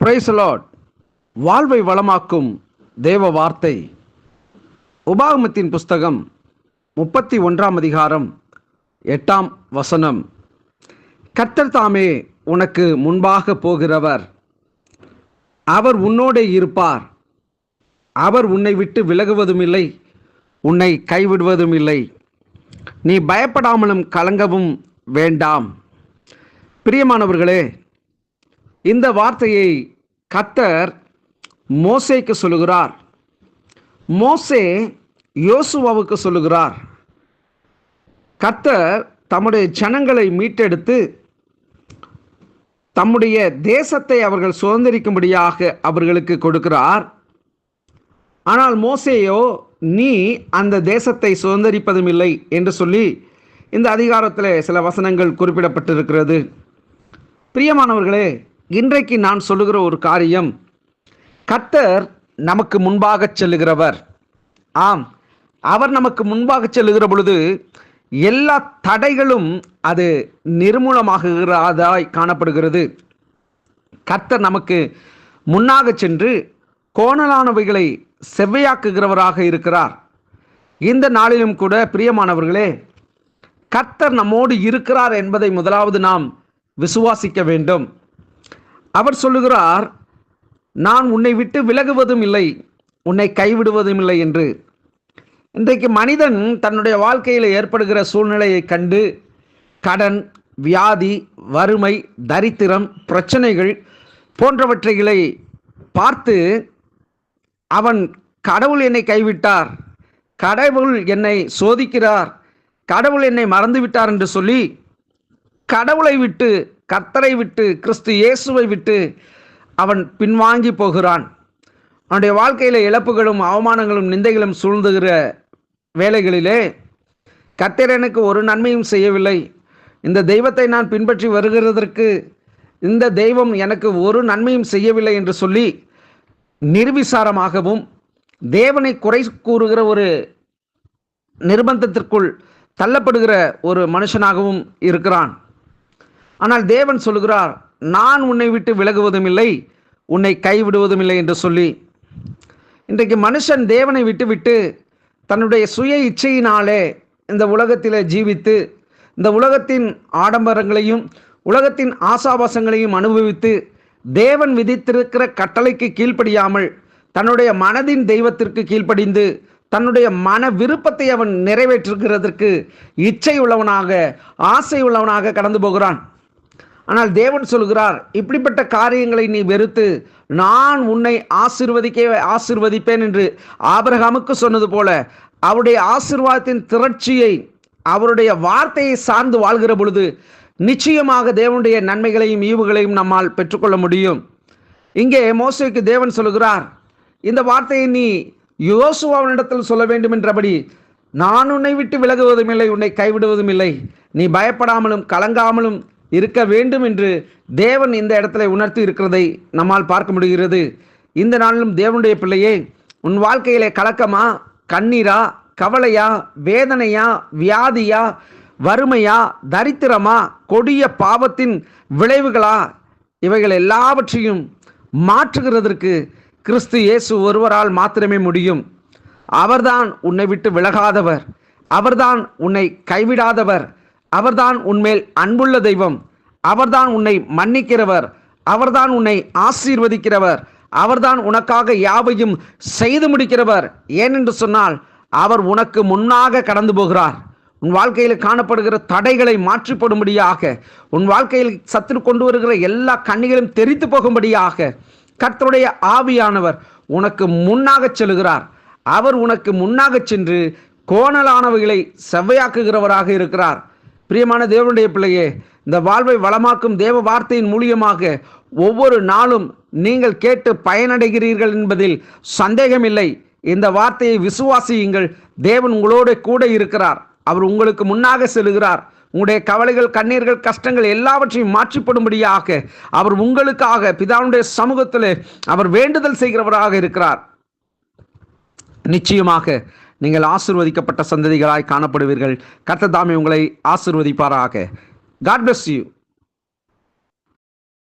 Price Lord வாழ்வை வளமாக்கும் தேவ வார்த்தை. உபாகமத்தின் புஸ்தகம் முப்பத்தி ஒன்றாம் அதிகாரம் எட்டாம் வசனம். கத்தர் தாமே உனக்கு முன்பாக போகிறவர். அவர் உன்னோடே இருப்பார். அவர் உன்னை விட்டு விலகுவதும் இல்லை உன்னை கைவிடுவதும் இல்லை நீ பயப்படாமலும் கலங்கவும் வேண்டாம். பிரியமானவர்களே இந்த வார்த்தையை கத்தர் மோசேக்கு சொல்லுகிறார். மோசே யோசுவாவுக்கு சொல்லுகிறார். கத்தர் தம்முடைய ஜனங்களை மீட்டெடுத்து தம்முடைய தேசத்தை அவர்கள் சுதந்திரிக்கும்படியாக அவர்களுக்கு கொடுக்கிறார். ஆனால் மோசேயோ நீ அந்த தேசத்தை சுதந்திரிப்பதும் இல்லை என்று சொல்லி இந்த அதிகாரத்தில் சில வசனங்கள் குறிப்பிடப்பட்டிருக்கிறது. பிரியமானவர்களே இன்றைக்கு நான் சொல்லுகிற ஒரு காரியம் கத்தர் நமக்கு முன்பாக செல்லுகிறவர். ஆம் அவர் நமக்கு முன்பாக செல்லுகிற பொழுது எல்லா தடைகளும் அது நிர்மூலமாகுகிறதாய் காணப்படுகிறது. கர்த்தர் நமக்கு முன்னாக சென்று கோணலானவைகளை செவ்வையாக்குகிறவராக இருக்கிறார். இந்த நாளிலும் கூட பிரியமானவர்களே கர்த்தர் நம்மோடு இருக்கிறார் என்பதை முதலாவது நாம் விசுவாசிக்க வேண்டும். அவர் சொல்லுகிறார் நான் உன்னை விட்டு விலகுவதும் இல்லை உன்னை கைவிடுவதும் இல்லை என்று. இன்றைக்கு மனிதன் தன்னுடைய வாழ்க்கையில் ஏற்படுகிற சூழ்நிலையை கண்டு கடன் வியாதி வறுமை தரித்திரம் பிரச்சனைகள் போன்றவற்றைகளை பார்த்து அவன் கடவுள் என்னை கைவிட்டார் கடவுள் என்னை சோதிக்கிறார் கடவுள் என்னை மறந்து விட்டார் என்று சொல்லி கடவுளை விட்டு கர்த்தரை விட்டு கிறிஸ்து இயேசுவை விட்டு அவன் பின்வாங்கி போகிறான். அவனுடைய வாழ்க்கையில் இழப்புகளும் அவமானங்களும் நிந்தைகளும் சூழ்ந்துகிற வேலைகளிலே கர்த்தர் எனக்கு ஒரு நன்மையும் செய்யவில்லை. இந்த தெய்வத்தை நான் பின்பற்றி வருகிறதற்கு இந்த தெய்வம் எனக்கு ஒரு நன்மையும் செய்யவில்லை என்று சொல்லி நிர்விசாரமாகவும் தேவனை குறை கூறுகிற ஒரு நிர்பந்தத்திற்குள் தள்ளப்படுகிற ஒரு மனுஷனாகவும் இருக்கிறான். ஆனால் தேவன் சொல்லுகிறார் நான் உன்னை விட்டு விலகுவதும் இல்லை உன்னை கைவிடுவதும் இல்லை என்று சொல்லி. இன்றைக்கு மனுஷன் தேவனை விட்டுவிட்டு தன்னுடைய சுய இச்சையினாலே இந்த உலகத்தில் ஜீவித்து இந்த உலகத்தின் ஆடம்பரங்களையும் உலகத்தின் ஆசாபாசங்களையும் அனுபவித்து தேவன் விதித்திருக்கிற கட்டளைக்கு கீழ்ப்படியாமல் தன்னுடைய மனதின் தெய்வத்திற்கு கீழ்ப்படிந்து தன்னுடைய மன விருப்பத்தை அவன் நிறைவேற்றுகிறதற்கு இச்சை உள்ளவனாக ஆசை உள்ளவனாக கடந்து போகிறான். ஆனால் தேவன் சொல்கிறார் இப்படிப்பட்ட காரியங்களை நீ வெறுத்து நான் உன்னை ஆசிர்வதிக்க ஆசிர்வதிப்பேன் என்று ஆபிரகாமுக்கு சொன்னது போல அவருடைய ஆசிர்வாதத்தின் திரட்சியை அவருடைய வார்த்தையை சார்ந்து வாழ்கிற பொழுது நிச்சயமாக தேவனுடைய நன்மைகளையும் ஈவுகளையும் நம்மால் பெற்றுக்கொள்ள முடியும். இங்கே மோசைக்கு தேவன் சொல்லுகிறார் இந்த வார்த்தையை நீ யோசுவாவினிடத்தில் சொல்ல வேண்டும் என்றபடி நான் உன்னை விட்டு விலகுவதும் இல்லை உன்னை கைவிடுவதும் இல்லை. நீ பயப்படாமலும் கலங்காமலும் இருக்க வேண்டும் என்று தேவன் இந்த இடத்துல உணர்த்தி இருக்கிறதை நம்மால் பார்க்க முடிகிறது. இந்த நாளிலும் தேவனுடைய பிள்ளையே உன் வாழ்க்கையிலே கலக்கமா கண்ணீரா கவலையா வேதனையா வியாதியா வறுமையா தரித்திரமா கொடிய பாவத்தின் விளைவுகளா இவைகள் எல்லாவற்றையும் மாற்றுகிறதற்கு கிறிஸ்து இயேசு ஒருவரால் மாத்திரமே முடியும். அவர்தான் உன்னை விட்டு விலகாதவர். அவர்தான் உன்னை கைவிடாதவர். அவர்தான் உன்மேல் அன்புள்ள தெய்வம். அவர்தான் உன்னை மன்னிக்கிறவர். அவர்தான் உன்னை ஆசீர்வதிக்கிறவர். அவர்தான் உனக்காக யாவையும் செய்து முடிக்கிறவர். ஏனென்று சொன்னால் அவர் உனக்கு முன்னாக கடந்து போகிறார். உன் வாழ்க்கையில் காணப்படுகிற தடைகளை மாற்றிப்படும்படியாக உன் வாழ்க்கையில் சத்துரு கொண்டு வருகிற எல்லா கண்ணிகளும் தெரித்து போகும்படியாக கர்த்தருடைய ஆவியானவர் உனக்கு முன்னாக செல்கிறார். அவர் உனக்கு முன்னாக சென்று கோணலானவைகளை செவ்வையாக்குகிறவராக இருக்கிறார். பிரியமான தேவனுடைய பிள்ளையே இந்த வாழ்வை வளமாக்கும் தேவ வார்த்தையின் மூலியமாக ஒவ்வொரு நாளும் நீங்கள் கேட்டு பயனடைகிறீர்கள் என்பதில் சந்தேகமில்லை. இந்த வார்த்தையை விசுவாசியுங்கள். தேவன் உங்களோட கூட இருக்கிறார். அவர் உங்களுக்கு முன்னாக செல்கிறார். உங்களுடைய கவலைகள் கண்ணீர்கள் கஷ்டங்கள் எல்லாவற்றையும் மாற்றிப்படும்படியாக அவர் உங்களுக்காக பிதாவுடைய சமூகத்தில் அவர் வேண்டுதல் செய்கிறவராக இருக்கிறார். நிச்சயமாக நீங்கள் ஆசிர்வதிக்கப்பட்ட சந்ததிகளாய் காணப்படுவீர்கள். கர்த்தர் உங்களை ஆசிர்வதிப்பாராக. God bless you